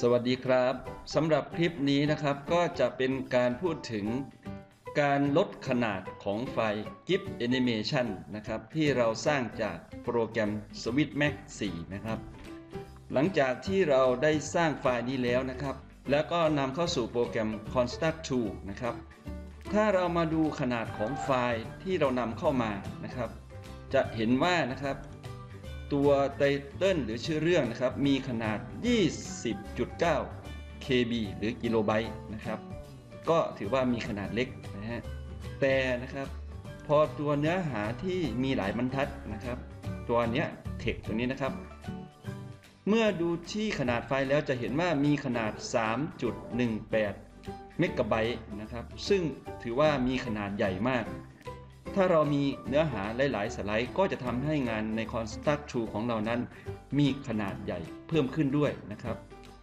สวัสดีครับสำหรับคลิปนี้นะครับก็จะเป็นการพูดถึงการลดขนาดของไฟล์ GIF Animation นะครับที่เราสร้างจากโปรแกรม SwitchMax 4 นะครับ หลังจากที่เราได้สร้างไฟล์นี้แล้วนะครับ แล้วก็นำเข้าสู่โปรแกรม Construct 2 นะครับ ถ้าเรามาดูขนาดของไฟล์ที่เรานำเข้ามานะครับ จะเห็นว่านะครับ ตัวไตเติลหรือชื่อเรื่องนะครับ มีขนาด 20.9 KB หรือกิโลไบต์นะครับ ก็ถือว่ามีขนาดเล็กนะฮะ แต่นะครับ พอตัวเนื้อหาที่มีหลายบรรทัดนะครับ ตัวเนี้ยเทคตัวนี้นะครับ เมื่อดูที่ขนาดไฟล์แล้วจะเห็นว่ามีขนาด 3.18 เมกะไบต์นะครับ ซึ่งถือว่ามีขนาดใหญ่มาก ถ้าเรามีเนื้อหาหลายๆ สไลด์ ก็จะทำให้งานใน Construct 2ของเรานั้น มีขนาดใหญ่เพิ่มขึ้นด้วยนะครับ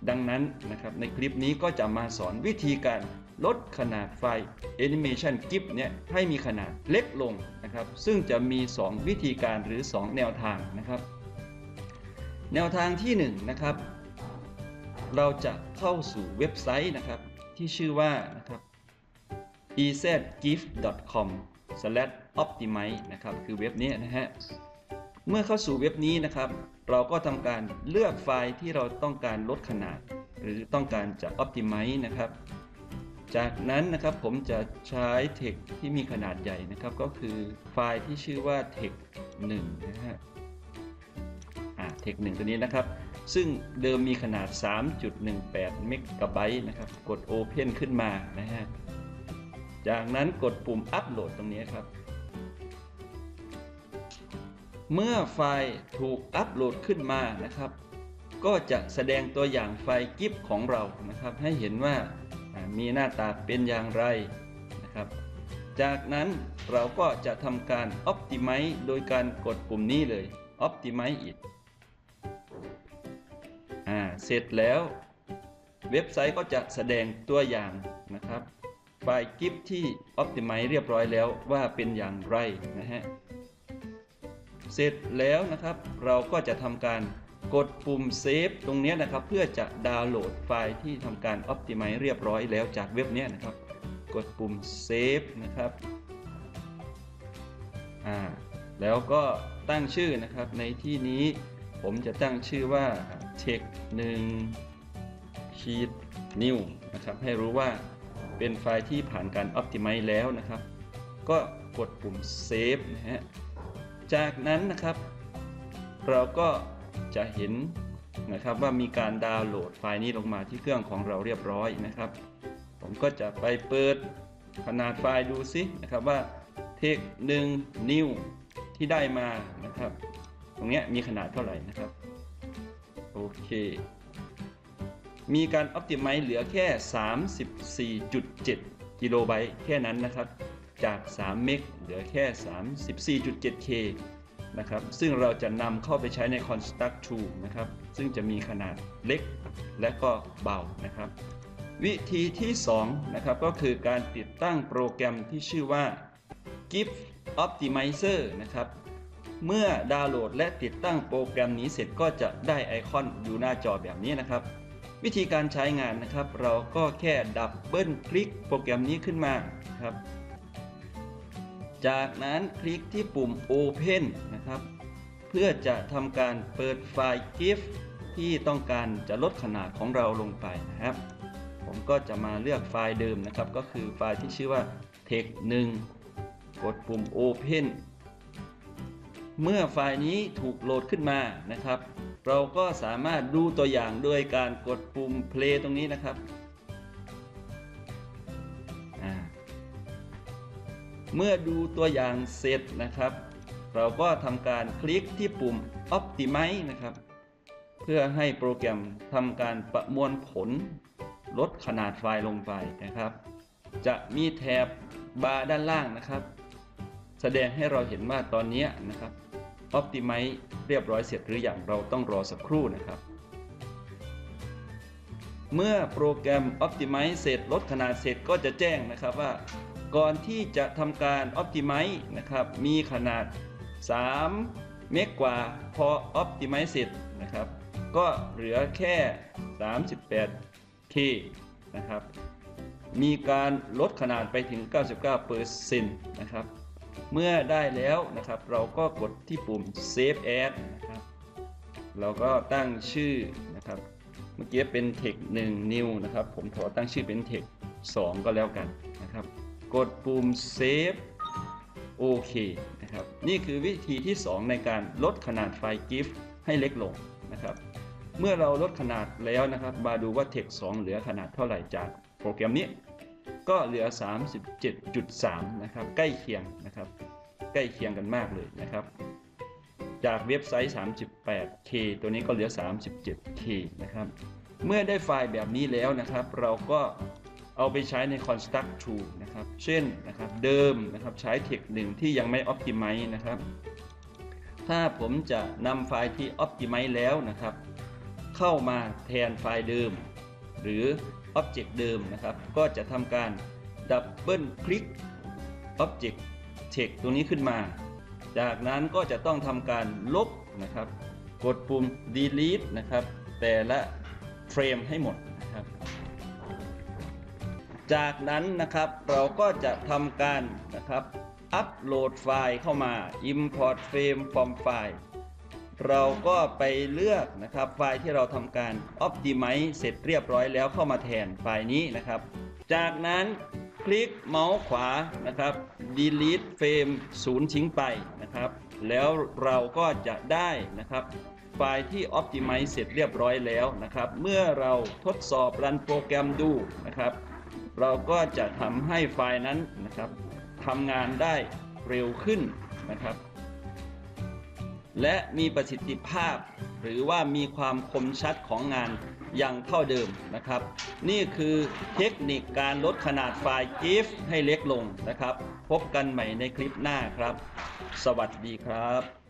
ดังนั้นนะครับในคลิปนี้ก็จะมาสอนวิธีการลดขนาดไฟล์ Animation GIF เนี่ยให้มีขนาดเล็กลงนะครับ ซึ่งจะมี 2 วิธีการหรือ 2 แนวทางนะครับ แนวทางที่1นะครับ เราจะเข้าสู่เว็บไซต์นะครับที่ชื่อว่านะครับ ezgift.com optimize นะครับคือเว็บนี้นะฮะเมื่อเข้าสู่เว็บนี้นะครับ เราก็ทำการเลือกไฟล์ที่เราต้องการลดขนาด หรือต้องการจะ optimize นะครับ จากนั้นนะครับผมจะใช้ text ที่มีขนาดใหญ่นะครับ ก็คือไฟล์ที่ชื่อว่า text 1นะฮะอ่า text 1ตัวนี้นะครับ ซึ่งเดิมมีขนาด 3.18 เมกะไบต์นะครับ กด Open ขึ้นมานะฮะจากนั้นกดปุ่มอัปโหลดตรงนี้ครับ เมื่อไฟล์ถูกอัปโหลดขึ้นมานะครับ ก็จะแสดงตัวอย่างไฟล์กิฟของเรานะครับ ให้เห็นว่ามีหน้าตาเป็นอย่างไรนะครับ จากนั้นเราก็จะทำการ Optimize โดยการกดปุ่มนี้เลย Optimize it อ่าเสร็จแล้วเว็บไซต์ก็จะแสดงตัวอย่างนะครับไฟล์กิฟที่ Optimize เรียบร้อยแล้วว่าเป็นอย่างไรนะฮะ เสร็จแล้วนะครับ เราก็จะทำการกดปุ่ม Save ตรงนี้นะครับ เพื่อจะดาวน์โหลดไฟล์ที่ทำการ Optimize เรียบร้อยแล้วจากเว็บนี้นะครับ กดปุ่ม Save นะครับอ่าแล้วก็ตั้งชื่อนะครับในที่นี้ผมจะตั้งชื่อว่า Check 1 Sheet New นะครับ ให้รู้ว่าเป็นไฟล์ที่ผ่านการ Optimize แล้วนะครับ ก็กดปุ่ม Save นะฮะ จากนั้นนะครับ เราก็จะเห็นนะครับว่ามีการดาวน์โหลดไฟล์นี้ลงมาที่เครื่องของเราเรียบร้อยนะครับ ผมก็จะไปเปิดขนาดไฟล์ดูซินะครับว่าเทค1นิ้วที่ได้มานะครับ ตรงนี้มีขนาดเท่าไหร่นะครับโอเค มีการ Optimize เหลือแค่ 34.7 กิโลไบต์แค่นั้นนะครับ จาก 3 เมกเหลือแค่ 34.7K นะครับ ซึ่งเราจะนำเข้าไปใช้ใน Construct 2นะครับ ซึ่งจะมีขนาดเล็กและก็เบานะครับ วิธีที่2นะครับก็คือการติดตั้งโปรแกรมที่ชื่อว่า GIF Optimizer นะครับ เมื่อดาวน์โหลดและติดตั้งโปรแกรมนี้เสร็จก็จะได้ไอคอนอยู่หน้าจอแบบนี้นะครับ วิธีการใช้งานนะครับ เราก็แค่ดับเบิลคลิกโปรแกรมนี้ขึ้นมาครับ จากนั้นคลิกที่ปุ่ม Open นะครับ เพื่อจะทำการเปิดไฟล์ GIF ที่ต้องการจะลดขนาดของเราลงไปนะครับ ผมก็จะมาเลือกไฟล์เดิมนะครับ ก็คือไฟล์ที่ชื่อว่า text 1กดปุ่ม Open เมื่อไฟล์นี้ถูกโหลดขึ้นมานะครับ เราก็สามารถดูตัวอย่างโดยการกดปุ่ม play ตรงนี้นะครับ เมื่อดูตัวอย่างเสร็จนะครับ เราก็ทำการคลิกที่ปุ่ม Optimize นะครับ เพื่อให้โปรแกรมทำการประมวลผลลดขนาดไฟล์ลงไปนะครับ จะมีแถบบาร์ด้านล่างนะครับ แสดงให้เราเห็นว่าตอนนี้นะครับ Optimize เรียบร้อยเสร็จหรืออยังเราต้องรอสักครู่นะครับ เมื่อโปรแกรม Optimize เสร็จลดขนาดเสร็จก็จะแจ้งนะครับว่า ก่อนที่จะทำการ Optimize นะครับ มีขนาด 3 เมกกว่าพอ Optimize เสร็จนะครับ ก็เหลือแค่ 38K นะครับ มีการลดขนาดไปถึง 99%นะครับ เมื่อได้แล้วนะครับ เราก็กดที่ปุ่ม Save As นะครับ เราก็ตั้งชื่อนะครับ เมื่อกี้เป็น text 1 new นะครับ ผมขอตั้งชื่อเป็น text 2ก็แล้วกันนะครับ กดปุ่ม Save โอเคนะครับ นี่คือวิธีที่ 2 ในการลดขนาดไฟล์ GIF ให้เล็กลงนะครับ เมื่อเราลดขนาดแล้วนะครับ มาดูว่า text 2 เหลือขนาดเท่าไหร่จากโปรแกรมนี้ ก็เหลือ 37.3 นะครับ ใกล้เคียงนะครับ ใกล้เคียงกันมากเลยนะครับ จากเว็บไซต์ 38K ตัวนี้ก็เหลือ 37K นะครับ เมื่อได้ไฟล์แบบนี้แล้วนะครับ เราก็ เอาไปใช้ใน Construct t o o นะครับ เช่นนะครับเดิมนะครับใช้ Text หนึ่งที่ยังไม่ Optimize นะครับ ถ้าผมจะนำไฟล์ที่ Optimize แล้วนะครับ เข้ามาแทนไฟล์เดิม หรือ Object เดิมนะครับ ก็จะทำการดับเบิลคลิก Object Text ตัวนี้ขึ้นมา จากนั้นก็จะต้องทำการลบนะครับ กดปุ่ม delete นะครับ แต่ละเฟรมให้หมดนะครับ จากนั้นนะครับเราก็จะทำการนะครับอัปโหลดไฟล์เข้ามา import frame from file เราก็ไปเลือกนะครับไฟล์ที่เราทำการ optimize เสร็จเรียบร้อยแล้วเข้ามาแทนไฟล์นี้นะครับ จากนั้นคลิกเมาส์ขวานะครับ delete frame ศูนย์ทิ้งไปนะครับ แล้วเราก็จะได้นะครับไฟล์ที่ optimize เสร็จเรียบร้อยแล้วนะครับ เมื่อเราทดสอบรันโปรแกรมดูนะครับ เราก็จะทำให้ไฟล์นั้นนะครับทำงานได้เร็วขึ้นนะครับ และมีประสิทธิภาพ หรือว่ามีความคมชัดของงานอย่างเท่าเดิมนะครับ นี่คือเทคนิคการลดขนาดไฟล์ GIF ให้เล็กลงนะครับ พบกันใหม่ในคลิปหน้าครับ สวัสดีครับ